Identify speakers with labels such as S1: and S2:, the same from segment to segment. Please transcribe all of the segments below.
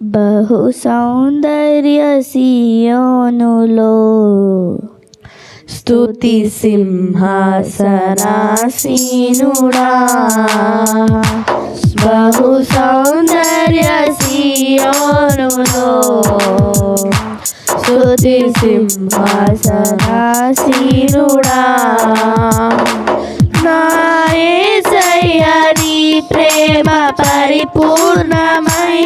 S1: బహు సౌందర్య సియోనులో
S2: స్తుతి సింహాసనాసీనుడా బహు సౌందర్య సియోనులో స్తుతి సింహాసనాసీనుడా నా యేసయ్య ప్రేమ పరిపూర్ణమై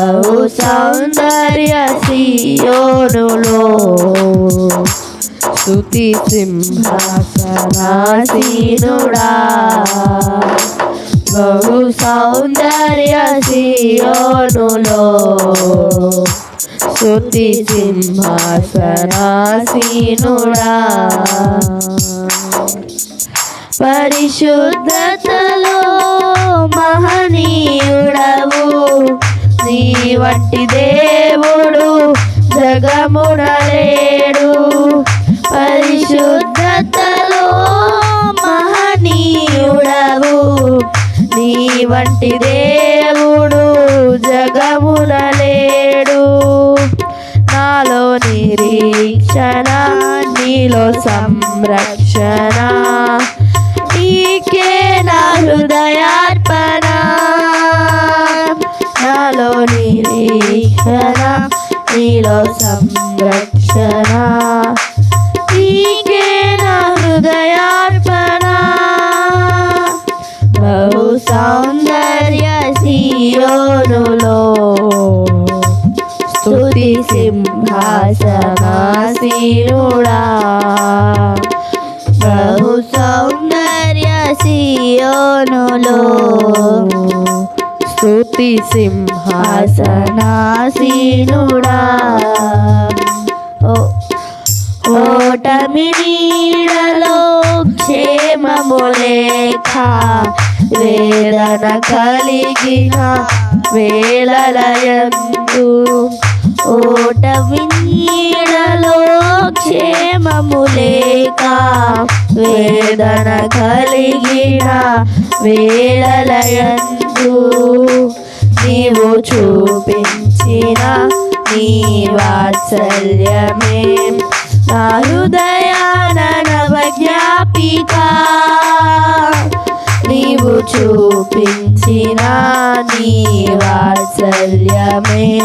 S2: బహు సౌందర్య సియోనులో స్తుతి సింహాసనాసీనుడా బహు సౌందర్య సియోనులో స్తుతి సింహాసనాసీనుడా పరిశుద్ధతలో వంటి దేవుడు జగముడలేడు పరిశుద్ధతలో మహనీయుడవు. నీ వంటి దేవుడు జగమునలేడు. నాలో నిరీక్షణ నీలో సంరక్షణ. నిరీక్షణ నీలో సంరక్షణ. నీకే నా హృదయార్పణ. బహు సౌందర్య సియోనులో. స్తుతి సింహాసనాసీనుడా. బహు సౌందర్య సియోనులో. స్తుతి సింహాసనాసీనుడా ఓటమి నీడలో క్షేమము లేఖ వేదన కలిగిన వేళలయందు ఓటమి నీడలో క్షేమము లేక వేదన కలిగిన వేళలయందు నీవు చూపించిన నీ వాత్సల్యమే. నా హృదయాన నవజ్ఞాపిక. నీవు చూపించిన నీ వాత్సల్యమే.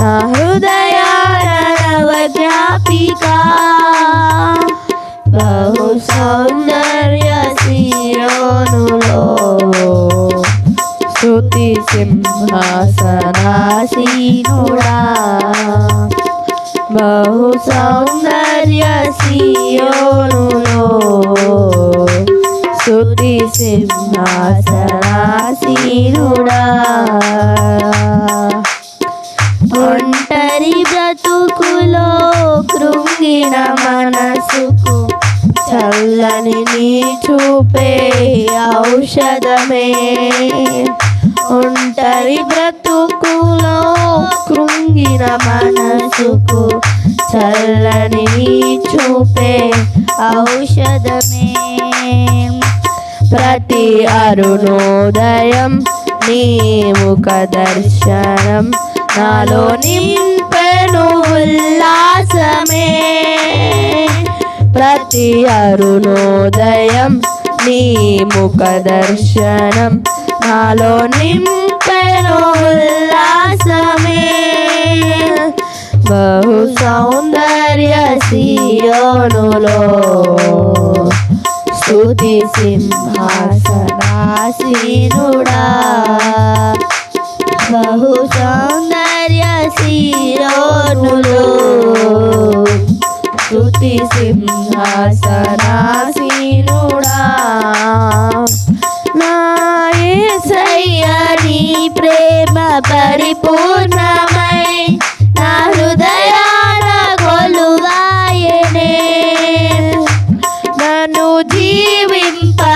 S2: నా హృదయాన నవజ్ఞాపిక. బహు సౌందర్య స్తుతి సింహాసనాసీనుడా. బహు సౌందర్య సియోనులో స్తుతి సింహాసనాసీనుడా. ఒంటరి బ్రతుకులో కృంగిన మనసుకు చల్లని నీ చూపే ఔషధమే. ఒంటరి బ్రతుకులో కృంగిన మనసుకు చల్లని చూపే ఔషధమే. ప్రతి అరుణోదయం నీ ముఖ దర్శనం నాలో నింపెను ఉల్లాసమే. ప్రతి అరుణోదయం నీ ముఖ దర్శనం నాలో నింపెను ఉల్లాసమే. బహు సౌందర్య సియోనులో స్థుతి సింహాసనాసీనుడా. బహు సౌందర్య సియోనులో స్థుతి సింహాసన ప్రేమ పరిపూర్ణమై నా హృదయాన కొలువాయనే నన్ను జీవింపజేసే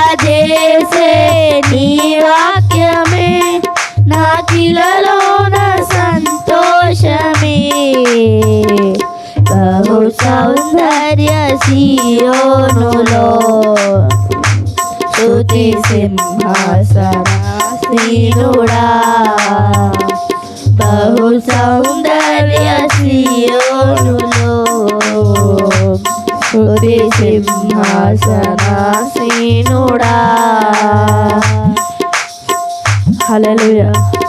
S2: నీ వాక్యమే నా ఇలలోన సంతోషమే. బహు సౌందర్య సీయోనులో. శృతి సింహాసనాసీనుడా. బహు సౌందర్య సియోనులో. శృతి సింహాసనాసీనుడా.
S1: హల్లెలూయా.